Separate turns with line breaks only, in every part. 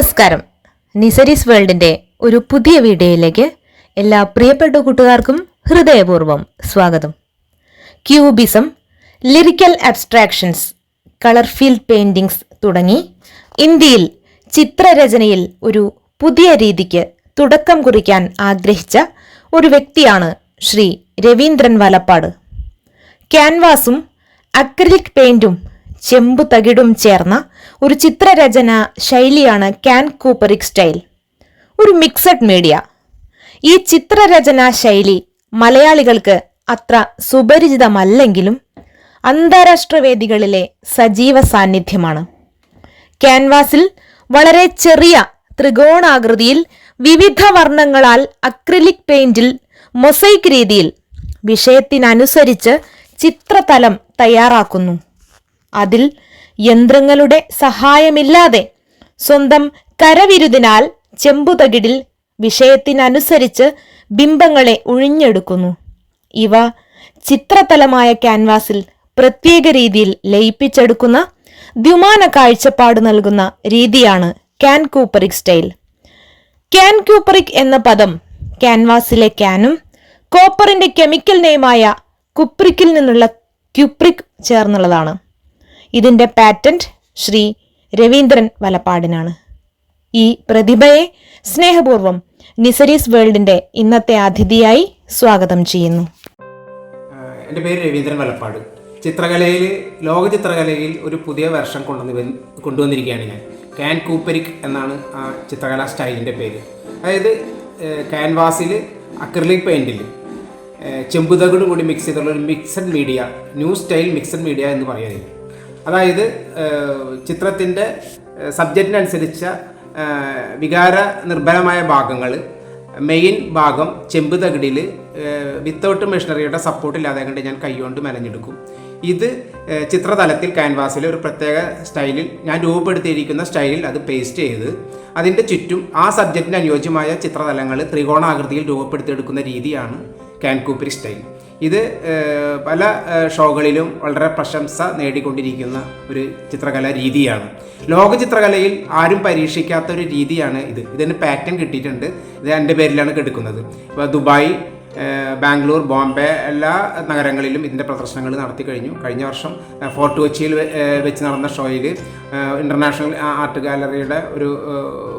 നമസ്കാരം. നിസരീസ് വേൾഡിന്റെ ഒരു പുതിയ വീഡിയോയിലേക്ക് എല്ലാ പ്രിയപ്പെട്ട കൂട്ടുകാർക്കും ഹൃദയപൂർവം സ്വാഗതം. Cubism lyrical abstractions colour field paintings തുടങ്ങി ഇന്ത്യയിൽ ചിത്രരചനയിൽ ഒരു പുതിയ രീതിക്ക് തുടക്കം കുറിക്കാൻ ആഗ്രഹിച്ച ഒരു വ്യക്തിയാണ് ശ്രീ രവീന്ദ്രൻ വലപ്പാട്. ക്യാൻവാസും അക്രിലിക് പെയിന്റും ചെമ്പു തകിടും ചേർന്ന ഒരു ചിത്രരചന ശൈലിയാണ് ക്യാൻ കൂപ്പറിക് സ്റ്റൈൽ. ഒരു മിക്സഡ് മീഡിയ. ഈ ചിത്രരചന ശൈലി മലയാളികൾക്ക് അത്ര സുപരിചിതമല്ലെങ്കിലും അന്താരാഷ്ട്ര വേദികളിലെ സജീവ സാന്നിധ്യമാണ്. ക്യാൻവാസിൽ വളരെ ചെറിയ ത്രികോണാകൃതിയിൽ വിവിധ വർണങ്ങളാൽ അക്രിലിക് പെയിന്റിൽ മൊസൈക്ക് രീതിയിൽ വിഷയത്തിനനുസരിച്ച് ചിത്രതലം തയ്യാറാക്കുന്നു. അതിൽ യന്ത്രങ്ങളുടെ സഹായമില്ലാതെ സ്വന്തം കരവിരുതിനാൽ ചെമ്പുതകിടിൽ വിഷയത്തിനനുസരിച്ച് ബിംബങ്ങളെ ഉഴിഞ്ഞെടുക്കുന്നു. ഇവ ചിത്രതലമായ ക്യാൻവാസിൽ പ്രത്യേക രീതിയിൽ ലയിപ്പിച്ചെടുക്കുന്ന ദ്വിമാന കാഴ്ചപ്പാട് നൽകുന്ന രീതിയാണ് ക്യാൻ കൂപ്പറിക് സ്റ്റൈൽ. ക്യാൻ കൂപ്പറിക് എന്ന പദം ക്യാൻവാസിലെ ക്യാനും കോപ്പറിന്റെ കെമിക്കൽ നെയിമായ കുപ്രിക്കിൽ നിന്നുള്ള ക്യുപ്രിക് ചേർന്നുള്ളതാണ്. ഇതിന്റെ പാറ്റന്റ് ശ്രീ രവീന്ദ്രൻ വലപ്പാടിനാണ്. ഈ പ്രതിഭയെ സ്നേഹപൂർവം നിസരീസ് വേൾഡിന്റെ ഇന്നത്തെ അതിഥിയായി സ്വാഗതം ചെയ്യുന്നു.
എന്റെ പേര് രവീന്ദ്രൻ വലപ്പാട്. ചിത്രകലയിൽ ലോക ചിത്രകലയിൽ ഒരു പുതിയ വർഷം കൊണ്ടുവന്ന് കൊണ്ടുവന്നിരിക്കുകയാണ് ഞാൻ. ക്യാൻ കൂപ്പരിക് എന്നാണ് ആ ചിത്രകലാ സ്റ്റൈലിന്റെ പേര്. അതായത് ക്യാൻവാസിൽ അക്രലിക് പെയിന്റിൽ ചെമ്പുതകടും കൂടി മിക്സ് ചെയ്തുള്ള ഒരു mixed media new style mixed media എന്ന് പറയുന്നത് അതായത് ചിത്രത്തിന്റെ സബ്ജക്റ്റിനനുസരിച്ച വികാര നിർഭരമായ ഭാഗങ്ങൾ മെയിൻ ഭാഗം ചെമ്പ് തകിടിൽ വിത്തൗട്ട് മെഷീനറിയുടെ സപ്പോർട്ടില്ലാതെ കണ്ട് ഞാൻ കൈകൊണ്ട് മെനഞ്ഞെടുക്കും. ഇത് ചിത്രതലത്തിൽ ക്യാൻവാസിൽ ഒരു പ്രത്യേക സ്റ്റൈലിൽ ഞാൻ രൂപപ്പെടുത്തിയിരിക്കുന്ന സ്റ്റൈലിൽ അത് പേസ്റ്റ് ചെയ്ത് അതിന്റെ ചുറ്റും ആ സബ്ജക്റ്റിന് അനുയോജ്യമായ ചിത്രതലങ്ങൾ ത്രികോണാകൃതിയിൽ രൂപപ്പെടുത്തിയെടുക്കുന്ന രീതിയാണ് ക്യാൻകൂപ്പരി സ്റ്റൈൽ. ഇത് പല ഷോകളിലും വളരെ പ്രശംസ നേടിക്കൊണ്ടിരിക്കുന്ന ഒരു ചിത്രകലാ രീതിയാണ്. ലോക ചിത്രകലയിൽ ആരും പരീക്ഷിക്കാത്ത ഒരു രീതിയാണ് ഇത്. ഇതിന് പാറ്റേൺ കിട്ടിയിട്ടുണ്ട്. ഇത് എന്റെ പേരിലാണ് എടുക്കുന്നത് ഇപ്പോൾ ദുബായ് ബാംഗ്ലൂർ ബോംബെ എല്ലാ നഗരങ്ങളിലും ഇതിന്റെ പ്രദർശനങ്ങൾ നടത്തി കഴിഞ്ഞു. കഴിഞ്ഞ വർഷം ഫോർട്ട് കൊച്ചിയിൽ വെച്ച് നടന്ന ഷോയിൽ ഇന്റർനാഷണൽ ആർട്ട് ഗാലറിയുടെ ഒരു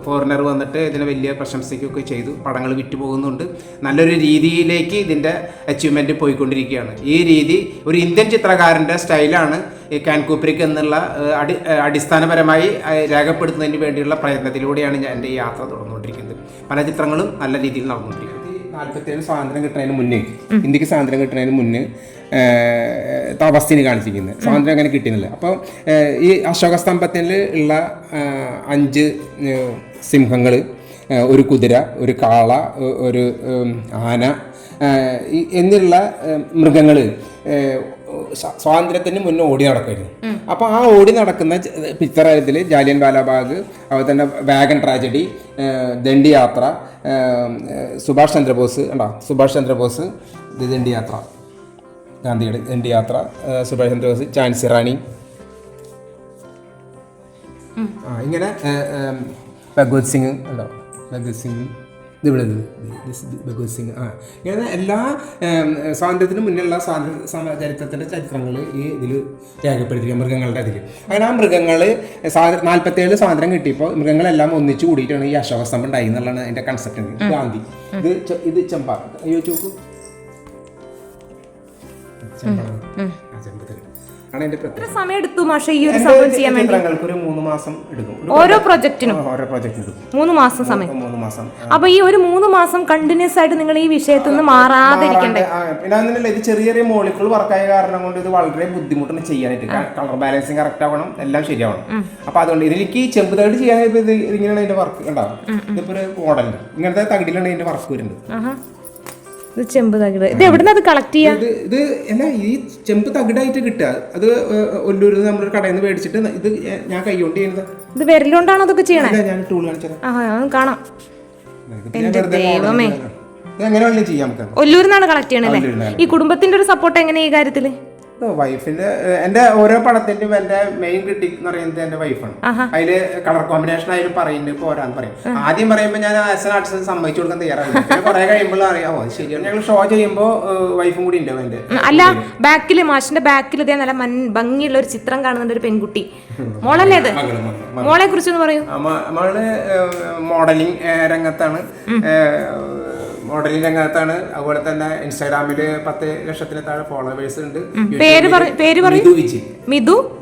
ഫോറിനർ വന്നിട്ട് ഇതിനെ വലിയ പ്രശംസിക്കുകയൊക്കെ ചെയ്തു. പടങ്ങൾ വിറ്റ് പോകുന്നുണ്ട് നല്ലൊരു രീതിയിലേക്ക് ഇതിന്റെ അച്ചീവ്മെന്റ് പോയിക്കൊണ്ടിരിക്കുകയാണ്. ഈ രീതി ഒരു ഇന്ത്യൻ ചിത്രകാരന്റെ സ്റ്റൈലാണ് ഈ കാൻകൂപ്രിക് എന്നുള്ള അടി അടിസ്ഥാനപരമായി രേഖപ്പെടുത്തുന്നതിന് വേണ്ടിയുള്ള പ്രയത്നത്തിലൂടെയാണ് ഞാൻ എന്റെ യാത്ര തുടർന്നുകൊണ്ടിരിക്കുന്നത്. പല ചിത്രങ്ങളും നല്ല രീതിയിൽ നടന്നുകൊണ്ടിരിക്കുന്നത് നാൽപ്പത്തേഴ് സ്വാതന്ത്ര്യം കിട്ടുന്നതിന് മുന്നേ ഇന്ത്യയ്ക്ക് സ്വാതന്ത്ര്യം കിട്ടുന്നതിന് മുന്നേ അവസ്ഥയിൽ കാണിച്ചിരിക്കുന്നത്. സ്വാതന്ത്ര്യം അങ്ങനെ കിട്ടുന്നില്ല അപ്പോൾ ഈ അശോക സ്തംഭത്തിൽ ഉള്ള അഞ്ച് സിംഹങ്ങൾ ഒരു കുതിര ഒരു കാള ഒരു ആന എന്നുള്ള മൃഗങ്ങൾ സ്വാതന്ത്ര്യത്തിന് മുന്നേ ഓടി നടക്കുമായിരുന്നു. അപ്പോൾ ആ ഓടി നടക്കുന്ന പിക്ചറായത്തിൽ ജാലിയൻ വാലാബാഗ് അതുപോലെ തന്നെ വാഗൻ ട്രാജഡി ദണ്ഡി യാത്ര സുഭാഷ് ചന്ദ്രബോസ് ഉണ്ടോ സുഭാഷ് ചന്ദ്രബോസ് ദണ്ഡി യാത്ര ഗാന്ധിയുടെ ദണ്ഡി യാത്ര സുഭാഷ് ചന്ദ്രബോസ് ചാൻസി റാണി. ആ ഇങ്ങനെ ഭഗവത് സിംഗ് ഉണ്ടോ ഭഗവത് സിംഗ്. ഇത് ഇവിടെ ഇത്. This is ഭഗവത് സിംഗ് ആ. ഇങ്ങനെ എല്ലാ സ്വാതന്ത്ര്യത്തിന് മുന്നിലുള്ള സ്വാതന്ത്ര്യ സമ ചരിത്രത്തിന്റെ ചരിത്രങ്ങൾ ഈ ഇതിൽ രേഖപ്പെടുത്തിയിരിക്കുക മൃഗങ്ങളുടെ അതിൽ അങ്ങനെ ആ മൃഗങ്ങൾ സ്വാതന്ത്ര്യ നാൽപ്പത്തേഴ് സ്വാതന്ത്ര്യം കിട്ടിയപ്പോൾ മൃഗങ്ങളെല്ലാം ഒന്നിച്ച് കൂടിയിട്ടാണ് ഈ അശോകസ്തംഭം ഉണ്ടായി എന്നുള്ളതാണ് എന്റെ കൺസെപ്റ്റ് ഗാന്ധി ഇത് ഇത് ചെമ്പ അയ്യോ ചോക്കു. ചെമ്പാണ്. ചെമ്പത്തിൽ ആണ് പ്രത്യേകത.
എത്ര സമയം എടുത്തു മാഷെ ഈ ഒരു സംഭവം ചെയ്യാൻ വേണ്ടി?
ചിത്രങ്ങൾക്ക് ഒരു മൂന്ന് മാസം എടുക്കും. ഒരു
ഓരോ പ്രൊജക്റ്റിനും?
ഓരോ പ്രോജക്റ്റ് എടുക്കും.
മൂന്ന് മാസം സമയം.
മൂന്ന് മാസം.
അപ്പൊ ഈ ഒരു മൂന്ന് മാസം കണ്ടിന്യൂസ് ആയിട്ട് നിങ്ങൾ ഈ വിഷയത്തിൽ നിന്ന് മാറാതെ ഇരിക്കണ്ടേ
ആ, പിന്നെ അങ്ങനെയല്ല ഇത് ചെറിയ ചെറിയ മോളിക്കുൾ വർക്കായ കാരണം കൊണ്ട് ഇത് വളരെ ബുദ്ധിമുട്ടാണ് ചെയ്യാനായിട്ട് കളർ ബാലൻസിങ് കറക്റ്റ് ആവണം എല്ലാം ശരിയാവണം. അപ്പൊ അതുകൊണ്ട് ഇതിലേക്ക് ഈ ചെമ്പ് തകിട് ചെയ്യാനായിട്ട് ഇത് ഇങ്ങനെയാണ് ഇതിന്റെ വർക്ക് ഉണ്ടാവും ഇതിപ്പോ ഒരു മോഡൽ ഇങ്ങനത്തെ തകിടിലാണ് ഇതിന്റെ വർക്ക് വരുന്നത്.
ആഹാ. ഇത് ചെമ്പ് തകിട്. ഇത് എവിടുന്ന് അത് കളക്ട് ചെയ്യാ?
ഇത് അല്ല എന്നാ ഈ ചെമ്പ് തകിടായിട്ട് കിട്ടുക. അത് ഒല്ലൂരിൽ നിന്ന് നമ്മുടെ കടയിൽ നിന്ന് മേടിച്ചിട്ട് ഇത് ഞാൻ കൈകൊണ്ട് ചെയ്യുന്നത്.
ഇത് വിരലുകൊണ്ടാണോ അതൊക്കെ ചെയ്യണേ?
ഞാൻ ടൂൾ കാണിച്ചത്.
ആ കാണാം.
എന്റെ
ദൈവമേ. ഒല്ലൂരിന്നാണ് കളക്ട് ചെയ്യണല്ലേ ഈ കുടുംബത്തിന്റെ ഒരു സപ്പോർട്ട് എങ്ങനെ ഈ കാര്യത്തിൽ?
വൈഫിന്റെ എന്റെ ഓരോ പടത്തിന്റെയും എന്റെ മെയിൻ കിട്ടി എന്ന് പറയുന്നത് എന്റെ വൈഫാണ് അതിൽ കളർ കോമ്പിനേഷൻ ആയാലും പറയുന്നുണ്ട് പോരാന്ന് പറയും. ആദ്യം പറയുമ്പോ ഞാൻ ആസ് എൻ ആർട്ടിസ്റ്റ് സമ്മതിച്ചു കൊടുക്കാൻ തയ്യാറാണ് പിന്നെ കുറെ കഴിയുമ്പോൾ അറിയാം ഓ ശരിയാണ്. ഞങ്ങൾ ഷോ ചെയ്യുമ്പോ വൈഫും കൂടി ഉണ്ടാവും എന്റെ
അല്ല ബാക്കിൽ മാഷിന്റെ ബാക്കിൽ ഇതേ നല്ല ഭംഗിയുള്ള ഒരു ചിത്രം കാണുന്നുണ്ട് ഒരു പെൺകുട്ടി. മോളല്ലേ അത്? മോളെ കുറിച്ചൊന്ന് പറയൂ.
മോൾ മോഡലിംഗ് രംഗത്താണ്. മോഡലിംഗ് രംഗത്താണ് അതുപോലെ തന്നെ ഇൻസ്റ്റാഗ്രാമിൽ പത്ത് ലക്ഷത്തിന് താഴെ ഫോളോവേഴ്സ് ഉണ്ട്.
പേര് പേര്
വിജിൻ.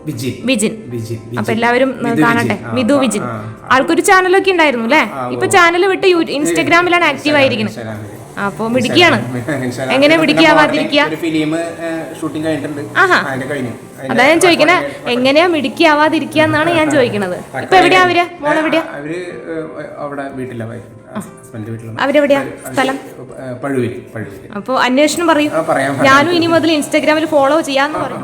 വിജിൻ.
വിജിൻ.
വിജിൻ
അപ്പൊ എല്ലാവരും കാണട്ടെ. മിഥു വിജിൻ. ആൾക്കൊരു ചാനലൊക്കെ ഉണ്ടായിരുന്നു അല്ലേ? ഇപ്പൊ ചാനൽ വിട്ട് ഇൻസ്റ്റാഗ്രാമിലാണ് ആക്റ്റീവ് ആയിരിക്കുന്നത്. അപ്പൊ മിടിക്കുകയാണ് എങ്ങനെ അതാ ഞാൻ ചോദിക്കണേ. എങ്ങനെയാ മിടിക്കാവാതിരിക്കുക എന്നാണ് ഞാൻ ചോദിക്കണത്? ഇപ്പൊ എവിടെയാ അവർ? മോളെവിടെയാ? അവരെവിടെയാ? സ്ഥലം? അപ്പൊ അന്വേഷണം പറയാം. ഞാനും ഇനി മുതൽ ഇൻസ്റ്റാഗ്രാമിൽ ഫോളോ ചെയ്യാന്ന് പറയും.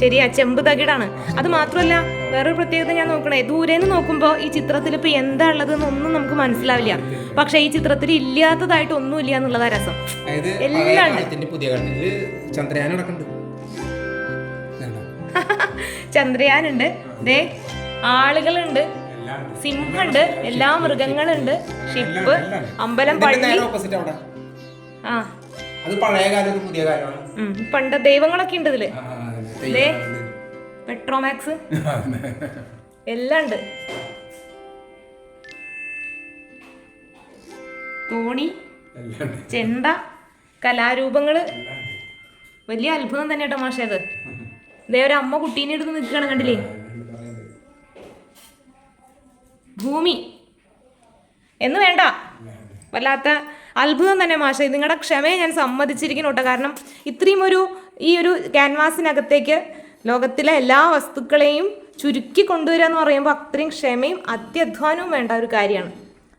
ശരിയാ ചെമ്പ് തകിടാണ്. അത് മാത്രമല്ല വേറൊരു പ്രത്യേകത ഞാൻ നോക്കണേ. ദൂരേന്ന് നോക്കുമ്പോൾ ഈ ചിത്രത്തിൽ ഇപ്പൊ എന്താ ഉള്ളത് എന്നൊന്നും നമുക്ക് മനസ്സിലാവില്ല. പക്ഷെ ഈ ചിത്രത്തിൽ ഇല്ലാത്തതായിട്ട് ഒന്നും ഇല്ല എന്നുള്ളതാ രസം. എല്ലാം ചന്ദ്രയാനുണ്ട്. ദേ ആളുകളുണ്ട്. സിംഹമുണ്ട് എല്ലാ മൃഗങ്ങളുണ്ട്. ഷിപ്പ് അമ്പലം പള്ളി. ആ.
പഴയ കാലം പുതിയ കാലമാണ്.
പണ്ട് ദൈവങ്ങളൊക്കെ ഉണ്ട് ഇതിൽ. പെട്രോമാക്സ്. എല്ലാം ഉണ്ട്. തോണി. ചെണ്ട കലാരൂപങ്ങൾ. വലിയ അത്ഭുതം തന്നെ കേട്ടോ മാഷേ അത്. ഇതേ ഒരു അമ്മ കുട്ടീനെ എടുത്ത് നിൽക്കുകയാണ് കണ്ടില്ലേ? ഭൂമി. എന്ന് വേണ്ട. വല്ലാത്ത അത്ഭുതം തന്നെ മാഷെ. നിങ്ങളുടെ ക്ഷമയെ ഞാൻ സമ്മതിച്ചിരിക്കുന്നു കേട്ടോ. കാരണം ഇത്രയും ഒരു ഈ ഒരു ക്യാൻവാസിനകത്തേക്ക് ലോകത്തിലെ എല്ലാ വസ്തുക്കളെയും ചുരുക്കി കൊണ്ടുവരിക എന്ന് പറയുമ്പോൾ അത്രയും ക്ഷമയും അത്യധ്വാനവും വേണ്ട ഒരു കാര്യമാണ്.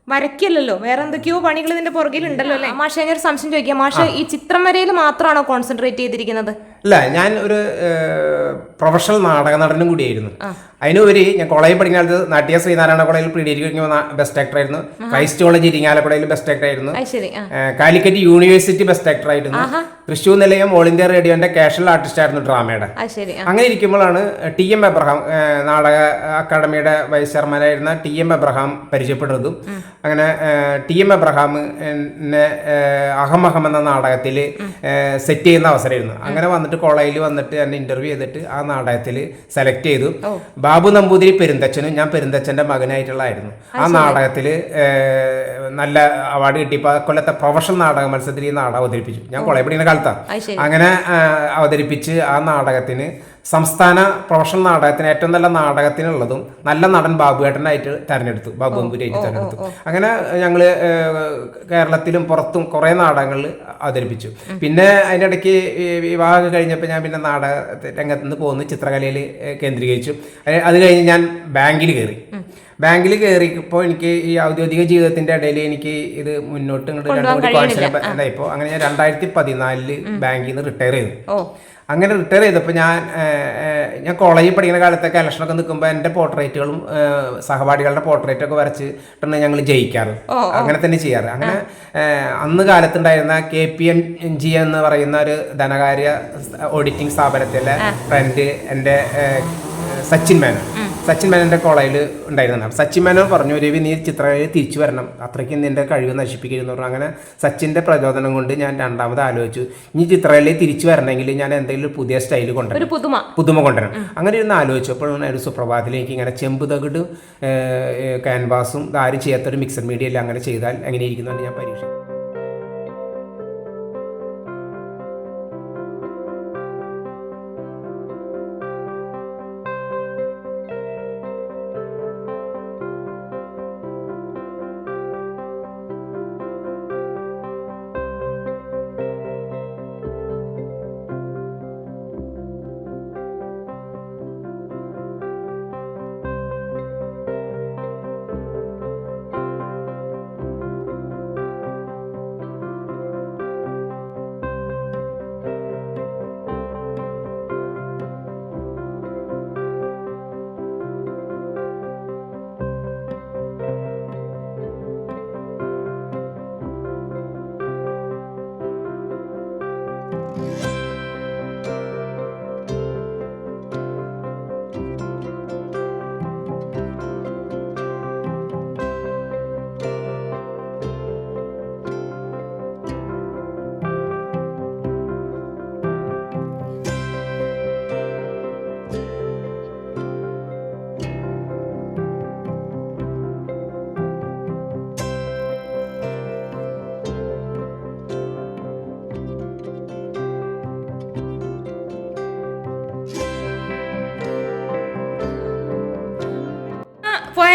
വരയ്ക്കല്ലല്ലോ. വേറെ എന്തൊക്കെയോ പണികൾ ഇതിന്റെ പുറകിലുണ്ടല്ലോ അല്ലേ? മാഷ ഞാൻ ഒരു സംശയം ചോദിക്കാം. മാഷ ഈ ചിത്രം വരയിൽ മാത്രമാണോ കോൺസെൻട്രേറ്റ് ചെയ്തിരിക്കുന്നത്?
അല്ല ഞാൻ ഒരു പ്രൊഫഷണൽ നാടക നടനും കൂടിയായിരുന്നു. അതിനുപരി ഞാൻ കോളേജിൽ പഠിക്കുന്ന കാലത്ത് നാട്യ ശ്രീനാരായണ കോളേജിൽ കഴിഞ്ഞ ബെസ്റ്റ് ആക്ടർ ആയിരുന്നു. ക്രൈസ്റ്റ് കോളേജ് ഇരിങ്ങാലക്കുടയിൽ ബെസ്റ്റ് ആക്ടർ ആയിരുന്നു. കാലിക്കറ്റ് യൂണിവേഴ്സിറ്റി ബെസ്റ്റ് ആക്ടർ ആയിരുന്നു. തൃശ്ശൂർ നിലയം ഓൾ ഇന്ത്യ റേഡിയോന്റെ കാഷ്വൽ ആർട്ടിസ്റ്റ് ആയിരുന്നു ഡ്രാമയുടെ. അങ്ങനെ ഇരിക്കുമ്പോഴാണ് ടി എം എബ്രഹാം നാടക അക്കാദമിയുടെ വൈസ് ചെയർമാനായിരുന്ന ടി എം എബ്രഹാം പരിചയപ്പെടുന്നതും അങ്ങനെ ടി എം എബ്രഹാം എന്നെ ഏഹ് അഹം അഹം എന്ന നാടകത്തിൽ സെറ്റ് ചെയ്യുന്ന അവസരമായിരുന്നു അങ്ങനെ വന്നിട്ട് കോളേജിൽ വന്നിട്ട് എന്നെ ഇന്റർവ്യൂ ചെയ്തിട്ട് ആ നാടകത്തിൽ സെലക്ട് ചെയ്തു. ബാബു നമ്പൂതിരി പെരുന്തച്ഛനും ഞാൻ പെരുന്തച്ഛന്റെ മകനായിട്ടുള്ളായിരുന്നു ആ നാടകത്തിൽ നല്ല അവാർഡ് കിട്ടിയപ്പോൾ കൊല്ലത്തെ പ്രൊഫഷണൽ നാടക മത്സരത്തിൽ ഈ നാടകം അവതരിപ്പിച്ചു. ഞാൻ കോളേജ് പഠിക്കുന്ന കാലത്താണ് അങ്ങനെ അവതരിപ്പിച്ച് ആ നാടകത്തിന് സംസ്ഥാന പ്രൊഫഷണൽ നാടകത്തിന് ഏറ്റവും നല്ല നാടകത്തിനുള്ളതും നല്ല നടൻ ബാബുവേട്ടനായിട്ട് തെരഞ്ഞെടുത്തു. ബാബു നമ്പൂരിയായിട്ട് തെരഞ്ഞെടുത്തു. അങ്ങനെ ഞങ്ങൾ കേരളത്തിലും പുറത്തും കുറേ നാടകങ്ങളിൽ അവതരിപ്പിച്ചു. പിന്നെ അതിന്റെ ഇടയ്ക്ക് വിവാഹം കഴിഞ്ഞപ്പോൾ ഞാൻ പിന്നെ നാടക രംഗത്ത് നിന്ന് പോകുന്നു ചിത്രകലയിൽ കേന്ദ്രീകരിച്ചു. അത് കഴിഞ്ഞ് ഞാൻ ബാങ്കിൽ കയറി. ബാങ്കിൽ കയറിയപ്പോൾ എനിക്ക് ഈ ഔദ്യോഗിക ജീവിതത്തിന്റെ ഇടയിൽ എനിക്ക് ഇത് മുന്നോട്ട് ഇങ്ങോട്ട് രണ്ടും കൂടി കോൺസെപ്റ്റ് ഇപ്പോൾ അങ്ങനെ ഞാൻ രണ്ടായിരത്തി പതിനാലിൽ ബാങ്കിൽ നിന്ന് റിട്ടയർ ചെയ്തു. അങ്ങനെ റിട്ടയർ ചെയ്തപ്പോൾ ഞാൻ ഞാൻ കോളേജിൽ പഠിക്കുന്ന കാലത്തൊക്കെ ഇലക്ഷനൊക്കെ നിൽക്കുമ്പോൾ എന്റെ പോർട്രേറ്റുകളും സഹപാഠികളുടെ പോർട്രേറ്റൊക്കെ വരച്ചിട്ടാണ് ഞങ്ങൾ ജയിക്കാറ്. അങ്ങനെ തന്നെ ചെയ്യാറ്. അങ്ങനെ അന്ന് കാലത്തുണ്ടായിരുന്ന കെ പി എം ജി എന്ന് പറയുന്ന ഒരു ധനകാര്യ ഓഡിറ്റിംഗ് സ്ഥാപനത്തിലെ ഫ്രണ്ട് എന്റെ സച്ചിൻ മേനോൻ. സച്ചിൻ മേനോന്റെ കോളേജിൽ ഉണ്ടായിരുന്നതാണ്. സച്ചിൻ മേനോൻ പറഞ്ഞു രവി നീ ചിത്രകലയിൽ തിരിച്ചു വരണം. അത്രയ്ക്ക് നിന്റെ കഴിവ് നശിപ്പിക്കരുതെന്ന് പറഞ്ഞു. അങ്ങനെ സച്ചിന്റെ പ്രചോദനം കൊണ്ട് ഞാൻ രണ്ടാമത് ആലോചിച്ചു. നീ ചിത്രകലയിൽ തിരിച്ചു വരണമെങ്കിൽ ഞാൻ എന്തെങ്കിലും പുതിയ സ്റ്റൈൽ കൊണ്ടുവരണം.
പുതുമ.
പുതുമ കൊണ്ടുവരണം. അങ്ങനെ ഇരുന്ന് ആലോചിച്ചപ്പോഴാണ് ഒരു സുപ്രഭാതത്തിൽ എനിക്ക് ഇങ്ങനെ ചെമ്പ് തകിട് ക്യാൻവാസും ആരും ചെയ്യാത്തൊരു മിക്സഡ് മീഡിയ എല്ലാം അങ്ങനെ ചെയ്താൽ എങ്ങനെ ഇരിക്കുന്നുണ്ട് ഞാൻ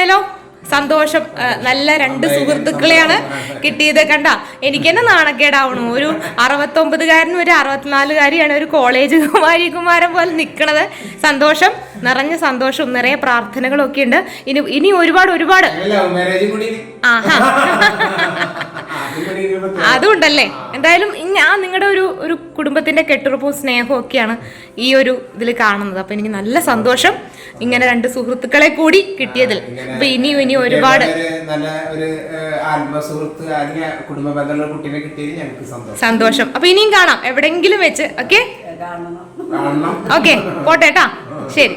പരീക്ഷ
സന്തോഷം നല്ല രണ്ട് സുഹൃത്തുക്കളെയാണ് കിട്ടിയത്. കണ്ട എനിക്ക് തന്നെ നാണക്കേടാവണു. ഒരു അറുപത്തൊമ്പതുകാരനും ഒരു അറുപത്തിനാലുകാരിയാണ് ഒരു കോളേജ് കുമാരി കുമാരൻ പോലെ നിൽക്കണത് സന്തോഷം. നിറഞ്ഞ സന്തോഷവും നിറയെ പ്രാർത്ഥനകളും ഒക്കെ ഉണ്ട്. ഇനി ഇനി ഒരുപാട് ഒരുപാട്.
അതുകൊണ്ടല്ലേ
ആഹാ. എന്തായാലും ഞാൻ നിങ്ങളുടെ ഒരു ഒരു കുടുംബത്തിന്റെ കെട്ടുറപ്പും സ്നേഹവും ഒക്കെയാണ് ഈ ഒരു ഇതിൽ കാണുന്നത്. അപ്പൊ എനിക്ക് നല്ല സന്തോഷം ഇങ്ങനെ രണ്ട് സുഹൃത്തുക്കളെ കൂടി കിട്ടിയതിൽ. അപ്പൊ ഇനിയും ഇനി ഒരുപാട്
ഒരു നല്ല ഒരു ഏഹ്, ആത്മസുഹൃത്ത് അല്ലെങ്കിൽ കുടുംബ ബന്ധമുള്ള കുട്ടീനെ കിട്ടിയത് ഞങ്ങൾക്ക് സന്തോഷം.
അപ്പൊ ഇനിയും കാണാം. എവിടെങ്കിലും വെച്ച് ഓക്കെ? ഓക്കെ. പോട്ടെ കേട്ടാ ശരി.